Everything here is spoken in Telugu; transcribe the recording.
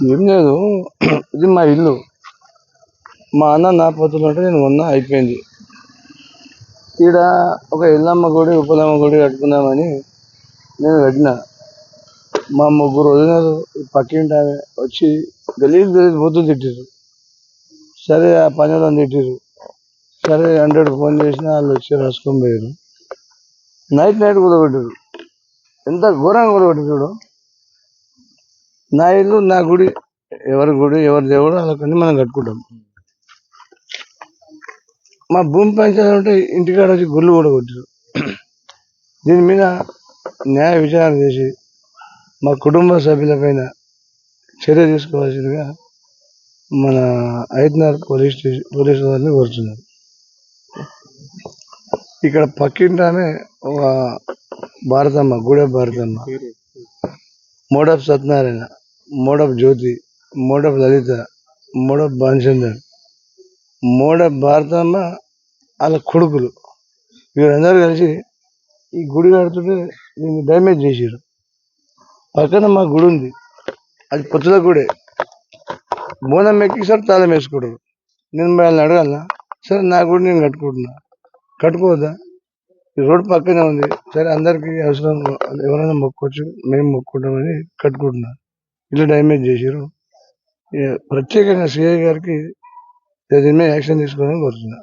ఏం లేదు. ఇది మా ఇల్లు. మా అన్న నా పోతులు అంటే నేను ఉన్నా అయిపోయింది. ఈడ ఒక ఇల్లమ్మ గుడి ఉపలమ్మ గుడి కట్టుకుందామని నేను కట్టిన. మా ముగ్గురు వదిలినారు పక్కింటి ఆమె వచ్చి గలీజ్ గలీజ్ బుద్ధులు తిట్టారు సరే ఆ పని వాళ్ళని తిట్టారు సరే హండ్రెడ్ ఫోన్ చేసిన వాళ్ళు వచ్చి రాసుకొని పోయారు నైట్ నైట్ కుదరబెట్టారు ఎంత ఘోరంగా కుదరబెట్టారు చూడు. నా ఇల్లు నా గుడి ఎవరి గుడి ఎవరి దేవుడు వాళ్ళకని మనం కట్టుకుంటాం. మా భూమి పంచాయతీ ఉంటే ఇంటికాడ వచ్చి గుళ్ళు కూడా కొట్టారు. దీని మీద న్యాయ విచారణ చేసి మా కుటుంబ సభ్యులపైన చర్య తీసుకోవాల్సిందిగా మన ఐదున్నర పోలీస్ స్టేషన్ పోలీసు వారిని కోరుతున్నారు ఇక్కడ పక్కింటి ఆమె ఒక భారతమ్మ గూడె భారతమ్మ. మోడప్ సత్యనారాయణ. మోడప్ జ్యోతి మోడప్ లలిత మోడప్ భానుచందర్ మోడప్ భారతమ్మ వాళ్ళ కొడుకులు. వీరందరూ కలిసి ఈ గుడి కడుతుంటే దీన్ని డ్యామేజ్ చేశారు పక్కన మా గుడి ఉంది. అది పొత్తుల గుడే. బోనం ఎక్కి సార్ తాళం వేసుకుంటారు. నేను వాళ్ళని అడగాలనా? సరే నా గుడి నేను కట్టుకుంటున్నా. కట్టుకోవద్దా? ఈ రోడ్డు పక్కనే ఉంది. సరే అందరికి అవసరం ఎవరైనా మొక్కోవచ్చు మేము మొక్కుంటామని కట్టుకుంటున్నా. ఇల్లు డ్యామేజ్ చేసారు ప్రత్యేకంగా సిఐ గారికి దీని మీద యాక్షన్ తీసుకోవాలని కోరుతున్నా